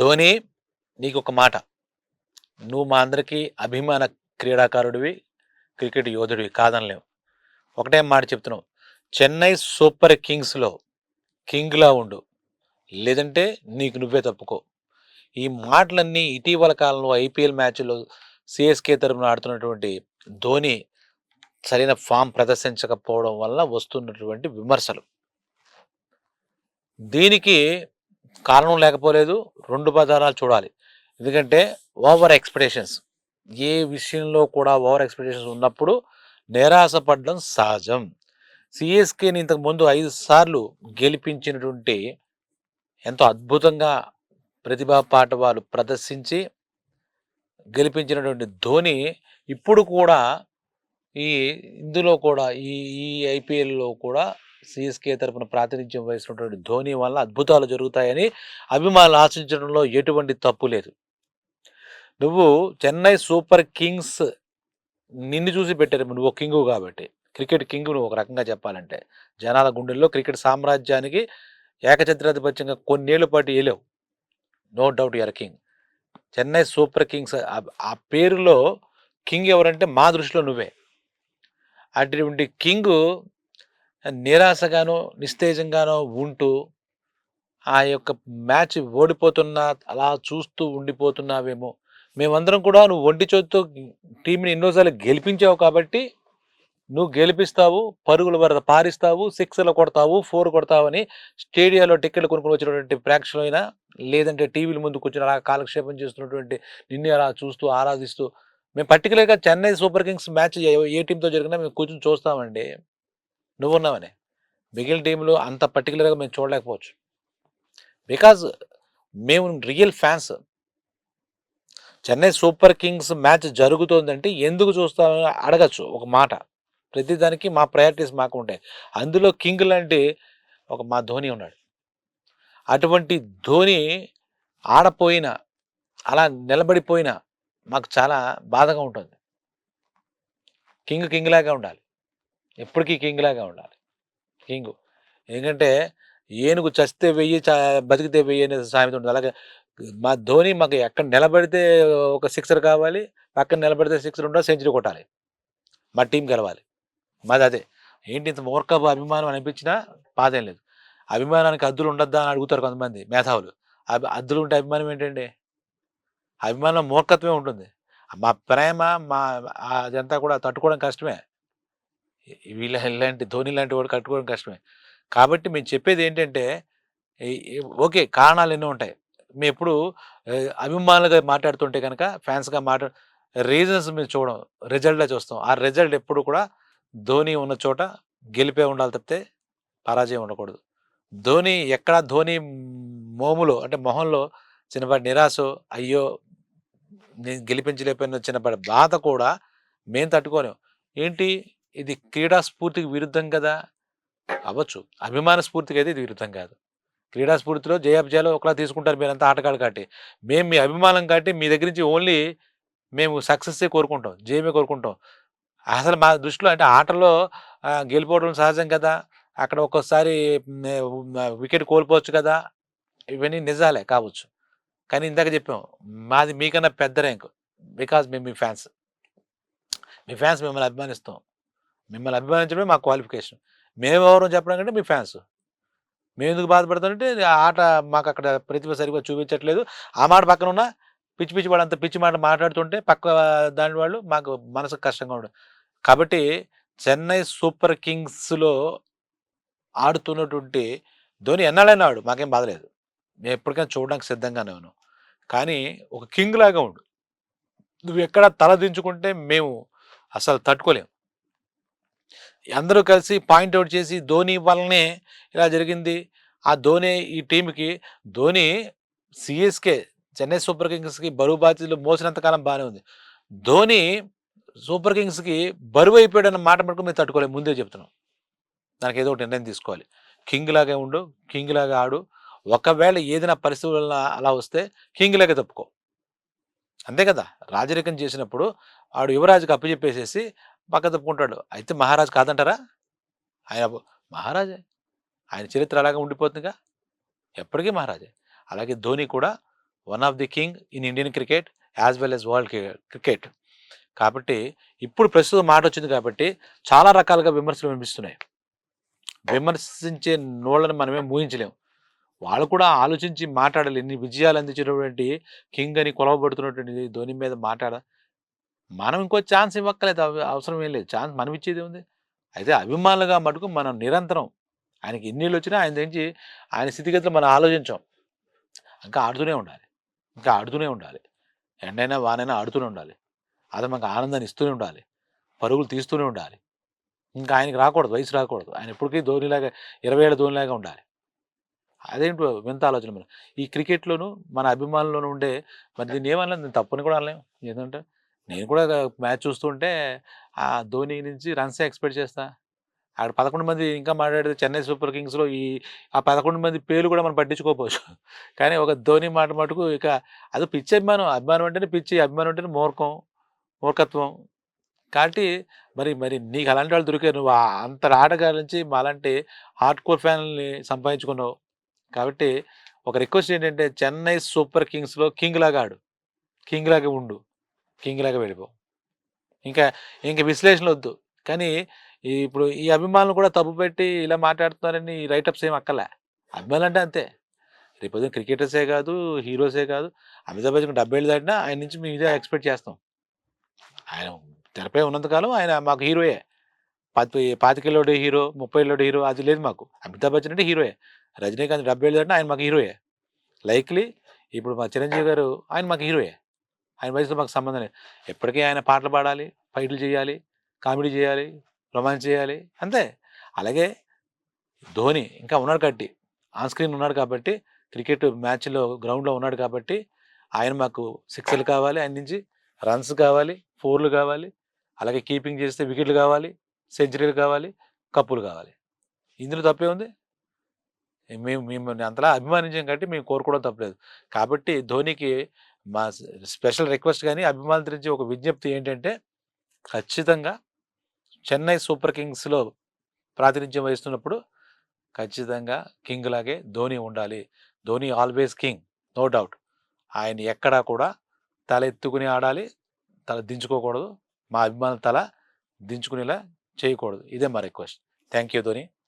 ధోని నీకు ఒక మాట. నువ్వు మా అందరికీ అభిమాన క్రీడాకారుడివి క్రికెట్ యోధుడివి కాదనలేవు. ఒకటే మాట చెప్తున్నావు. చెన్నై సూపర్ కింగ్స్లో కింగ్లా ఉండు. లేదంటే నీకు నువ్వే తప్పుకో. ఈ మాటలన్నీ ఇటీవల కాలంలో ఐపీఎల్ మ్యాచ్లో సిఎస్కే తరఫున ఆడుతున్నటువంటి ధోని సరైన ఫామ్ ప్రదర్శించకపోవడం వల్ల వస్తున్నటువంటి విమర్శలు. దీనికి కారణం లేకపోలేదు రెండు పదారాలు చూడాలి. ఎందుకంటే ఓవర్ ఎక్స్పెక్టేషన్స్. ఏ విషయంలో కూడా ఓవర్ ఎక్స్పెక్టేషన్స్ ఉన్నప్పుడు నిరాశపడడం సహజం. సిఎస్కేని ఇంతకు ముందు ఐదు సార్లు గెలిపించినటువంటి ఎంతో అద్భుతంగా ప్రతిభా పాఠవాలు ప్రదర్శించి గెలిపించినటువంటి ధోని ఇప్పుడు కూడా ఈ ఇందులో కూడా ఈ ఈ ఐపీఎల్లో కూడా సిఎస్కే తరపున ప్రాతినిధ్యం వహిస్తున్నటువంటి ధోని వల్ల అద్భుతాలు జరుగుతాయని అభిమానులు ఆశించడంలో ఎటువంటి తప్పు లేదు. నువ్వు చెన్నై సూపర్ కింగ్స్ నిన్ను చూసి పెట్టారు. నువ్వు కింగు కాబట్టి. క్రికెట్ కింగ్ నువ్వు ఒక రకంగా చెప్పాలంటే. జనాల గుండెల్లో క్రికెట్ సామ్రాజ్యానికి ఏకఛత్రాధిపత్యంగా కొన్నేళ్ళ పాటు వేలేవు no doubt you are king. Chennai super kings ఆ పేరులో కింగ్ ఎవరంటే మా దృష్టిలో నువ్వే. అటువంటి కింగ్ నిరాశగానో నిస్తేజంగానో ఉంటూ ఆ యొక్క మ్యాచ్ ఓడిపోతున్నా అలా చూస్తూ ఉండిపోతున్నావేమో. మేమందరం కూడా నువ్వు ఒంటి చేతితో టీంని ఎన్నోసార్లు గెలిపించావు కాబట్టి నువ్వు గెలిపిస్తావు పరుగుల వరద పారిస్తావు సిక్స్లు కొడతావు ఫోర్ కొడతావని స్టేడియాలో టిక్కెట్లు కొనుక్కొని వచ్చినటువంటి ప్రేక్షకులైనా లేదంటే టీవీల ముందు కూర్చొని అలా కాలక్షేపం చేస్తున్నటువంటి నిన్ను అలా చూస్తూ ఆరాధిస్తూ మేము పర్టికులర్గా చెన్నై సూపర్ కింగ్స్ మ్యాచ్ ఏ టీంతో జరిగినా మేము కూర్చొని చూస్తామండి. నువ్వు ఉన్నావని మిగిలిన టీంలు అంత పర్టికులర్గా మేము చూడలేకపోవచ్చు. బికాజ్ మేము real fans. Chennai super kings match జరుగుతోందంటే ఎందుకు చూస్తామని అడగచ్చు ఒక మాట. ప్రతిదానికి మా ప్రయారిటీస్ మాకు ఉంటాయి. అందులో కింగ్ లాంటి ఒక మా ధోని ఉన్నాడు. అటువంటి ధోని ఆడపోయినా అలా నిలబడిపోయినా మాకు చాలా బాధగా ఉంటుంది. కింగ్ కింగ్ లాగా ఉండాలి. ఎప్పటికీ కింగ్ లాగా ఉండాలి. కింగ్. ఎందుకంటే ఏనుగు చస్తే వెయ్యి బతికితే వెయ్యి అనే సామెత ఉంటుంది. అలాగే మా ధోని మాకు ఎక్కడ నిలబడితే ఒక సిక్సర్ కావాలి పక్కన నిలబడితే సిక్సర్ ఉండాలి సెంచరీ కొట్టాలి. మా టీం గెలవాలి. మాది అదే. ఏంటి ఇంత మూర్ఖపు అభిమానం అనిపించినా బాధేం లేదు. అభిమానానికి అద్దులు ఉండద్దా అని అడుగుతారు కొంతమంది మేధావులు. అభి అద్దులు ఉంటే అభిమానం ఏంటండి? అభిమానం మూర్ఖత్వమే ఉంటుంది. మా ప్రేమ మా అదంతా కూడా తట్టుకోవడం కష్టమే. వీళ్ళ ఇలాంటి ధోని లాంటి వాడు కట్టుకోవడం కష్టమే. కాబట్టి మేము చెప్పేది ఏంటంటే ఓకే కారణాలు ఎన్నో ఉంటాయి. మేము ఎప్పుడు అభిమానులుగా మాట్లాడుతుంటే కనుక ఫ్యాన్స్గా మాట్లా రీజన్స్ మేము చూడం రిజల్ట్లో చూస్తాం. ఆ రిజల్ట్ ఎప్పుడు కూడా ధోని ఉన్న చోట గెలిపే ఉండాలి తప్పితే పరాజయం ఉండకూడదు. ధోని ఎక్కడ ధోని మోములో అంటే మొహంలో చిన్నపాటి నిరాశ అయ్యో నేను గెలిపించలేకపోయిన చిన్నపాటి బాధ కూడా మేము తట్టుకోలేం. ఏంటి? ఇది క్రీడా స్ఫూర్తికి విరుద్ధం కదా? అవ్వచ్చు. అభిమాన స్ఫూర్తికి అయితే ఇది విరుద్ధం కాదు. క్రీడా స్ఫూర్తిలో జయాబ్జయాలు ఒకలా తీసుకుంటారు మీరంతా ఆటగాడు కాబట్టి. మేము మీ అభిమానం కాబట్టి మీ దగ్గర నుంచి ఓన్లీ మేము సక్సెస్సే కోరుకుంటాం. జయమే కోరుకుంటాం. అసలు మా దృష్టిలో అంటే ఆటలో గెలిపోవడం సహజం కదా? అక్కడ ఒక్కోసారి వికెట్ కోల్పోవచ్చు కదా? ఇవన్నీ నిజాలే కావచ్చు. కానీ ఇందాక చెప్పాం మాది మీకన్నా పెద్ద ర్యాంక్. బికాజ్ మేము మీ ఫ్యాన్స్. మీ ఫ్యాన్స్ మిమ్మల్ని అభిమానిస్తాం. మిమ్మల్ని అభిమానించడమే మా క్వాలిఫికేషన్. మేము ఎవరు చెప్పడం కంటే మీ ఫ్యాన్స్. మేము ఎందుకు బాధపడతామంటే ఆట మాకు అక్కడ ప్రతిభ సరిగ్గా చూపించట్లేదు. ఆ మాట పక్కన ఉన్న పిచ్చి పిచ్చి వాడు అంత పిచ్చి మాట మాట్లాడుతుంటే పక్క దాని వాళ్ళు మాకు మనసు కష్టంగా ఉండదు కాబట్టి చెన్నై సూపర్ కింగ్స్లో ఆడుతున్నటువంటి ధోని ఎన్నాళ్ళైనా ఆడు మాకేం బాధలేదు మేము ఎప్పటికైనా చూడడానికి సిద్ధంగానే ఉన్నాం. కానీ ఒక కింగ్ లాగా ఉండు. నువ్వు ఎక్కడ తల దించుకుంటే మేము అసలు తట్టుకోలేం. అందరూ కలిసి పాయింట్అవుట్ చేసి ధోని వల్లనే ఇలా జరిగింది. ఆ ధోని ఈ టీంకి ధోని సిఎస్కే చెన్నై సూపర్ కింగ్స్కి బరువు బాధ్యతలు మోసినంతకాలం బాగానే ఉంది. ధోని సూపర్ కింగ్స్కి బరువు అయిపోయాడన్న మాట మటుకు మేము తట్టుకోలేము ముందే చెప్తున్నాం. దానికి ఏదో ఒక నిర్ణయం తీసుకోవాలి. కింగ్ లాగే ఉండు కింగ్ లాగా ఆడు. ఒకవేళ ఏదైనా పరిస్థితుల అలా వస్తే కింగ్ లాగే తప్పుకో. అంతే కదా? రాజరికం చేసినప్పుడు ఆడు యువరాజుకి అప్పచెప్పేసేసి పక్క తప్పుకుంటాడు. అయితే మహారాజు కాదంటారా? ఆయన మహారాజే ఆయన చరిత్ర అలాగే ఉండిపోతుందిగా? ఎప్పటికీ మహారాజే. అలాగే ధోని కూడా one of the king in Indian cricket as well as world cricket. కాబట్టి ఇప్పుడు ప్రస్తుతం మాట వచ్చింది కాబట్టి చాలా రకాలుగా విమర్శలు వినిపిస్తున్నాయి. విమర్శించే నోళ్ళని మనమే ఊహించలేము వాళ్ళు కూడా ఆలోచించి మాట్లాడాలి. ఇన్ని విజయాలు అందించినటువంటి కింగ్ అని కొలవబడుతున్నటువంటి ధోని మీద మాట్లాడ మనం ఇంకో ఛాన్స్ ఇవ్వక్కలేదు అవ- అవసరం ఏం లేదు. ఛాన్స్ మనం ఇచ్చేది ఉంది అయితే అభిమానులుగా మటుకు మనం నిరంతరం ఆయనకి ఎన్నిళ్ళు వచ్చినా ఆయన గురించి ఆయన స్థితిగతులు మనం ఆలోచించాం. ఇంకా ఆడుతూనే ఉండాలి. ఇంకా ఆడుతూనే ఉండాలి. ఎండైనా వానైనా ఆడుతూనే ఉండాలి. అది మనకు ఆనందాన్ని ఇస్తూనే ఉండాలి. పరుగులు తీస్తూనే ఉండాలి. ఇంకా ఆయనకి రాకూడదు వయసు రాకూడదు. ఆయన ఎప్పటికీ ధోనిలాగా ఇరవై ఏళ్ళ ధోనిలాగా ఉండాలి. అదేంటో వింత ఆలోచన మనం ఈ క్రికెట్లోను మన అభిమానుల్లోనూ ఉండే మరి దీన్ని ఏమనలేదు నేను తప్పని కూడా అనలేము ఏంటంటే నేను కూడా మ్యాచ్ చూస్తుంటే ఆ ధోని నుంచి రన్సే ఎక్స్పెక్ట్ చేస్తా. అక్కడ పదకొండు మంది ఇంకా మాట్లాడితే చెన్నై సూపర్ కింగ్స్లో ఈ ఆ పదకొండు మంది పేర్లు కూడా మనం పట్టించుకోకపోవచ్చు. కానీ ఒక ధోని మాట మటుకు ఇక అది పిచ్చి అభిమానం. అభిమానం అంటేనే పిచ్చి అభిమానం అంటేనే మూర్ఖం మూర్ఖత్వం. కాబట్టి మరి మరి నీకు అలాంటి వాళ్ళు దొరికారు. నువ్వు అంత ఆటగాళ్ళ నుంచి మాలాంటి హార్డ్ కోర్ ఫ్యాన్లని సంపాదించుకున్నావు. కాబట్టి ఒక రిక్వెస్ట్ ఏంటంటే చెన్నై సూపర్ కింగ్స్లో కింగ్ లాగా ఆడు. కింగ్ లాగా ఉండు. కింగ్ లాగా వెళ్ళిపో. ఇంకా ఇంకా విశ్లేషణ వద్దు కానీ ఇప్పుడు ఈ అభిమానులు కూడా తప్పు పెట్టి ఇలా మాట్లాడుతున్నారని రైటప్స్ ఏం అక్కలే అభిమానులు అంటే అంతే. రేపు క్రికెటర్సే కాదు హీరోసే కాదు అమితాబ్ బచ్చన్ డెబ్బై ఏళ్ళు దాటినా ఆయన నుంచి మేము ఇదే ఎక్స్పెక్ట్ చేస్తాం. ఆయన తెరపై ఉన్నంతకాలం ఆయన మాకు హీరోయే. పాతి పాతికేళ్ళోడు హీరో ముప్పై ఏళ్ళోడు హీరో అది లేదు మాకు. అమితాబ్ బచ్చన్ అంటే హీరోయే. రజనీకాంత్ డెబ్బై ఏళ్ళు దాటినా ఆయన మాకు హీరోయే. లైక్లీ ఇప్పుడు మా చిరంజీవి గారు ఆయన మాకు హీరోయే. ఆయన వయసులో మాకు సంబంధం లేదు. ఎప్పటికీ ఆయన పాటలు పాడాలి ఫైట్లు చేయాలి కామెడీ చేయాలి రొమాన్స్ చేయాలి అంతే. అలాగే ధోని ఇంకా ఉన్నాడు కట్టి ఆన్ స్క్రీన్ ఉన్నాడు కాబట్టి క్రికెట్ మ్యాచ్లో గ్రౌండ్లో ఉన్నాడు కాబట్టి ఆయన మాకు సిక్స్లు కావాలి ఆయన నుంచి రన్స్ కావాలి ఫోర్లు కావాలి అలాగే కీపింగ్ చేస్తే వికెట్లు కావాలి సెంచరీలు కావాలి కప్పులు కావాలి. ఇందులో తప్పే ఉంది? మేము మేము అంతలా అభిమానించాం కాబట్టి మేము కోరుకోవడం తప్పలేదు. కాబట్టి ధోనికి మా స్పెషల్ రిక్వెస్ట్ కానీ అభిమానుల నుంచి ఒక విజ్ఞప్తి ఏంటంటే ఖచ్చితంగా చెన్నై సూపర్ కింగ్స్లో ప్రాతినిధ్యం వహిస్తున్నప్పుడు ఖచ్చితంగా కింగ్ లాగే ధోని ఉండాలి. Dhoni always king no doubt. ఆయన ఎక్కడా కూడా తల ఎత్తుకుని ఆడాలి తల దించుకోకూడదు. మా అభిమానుల తల దించుకునేలా చేయకూడదు. ఇదే మా రిక్వెస్ట్. Thank you Dhoni.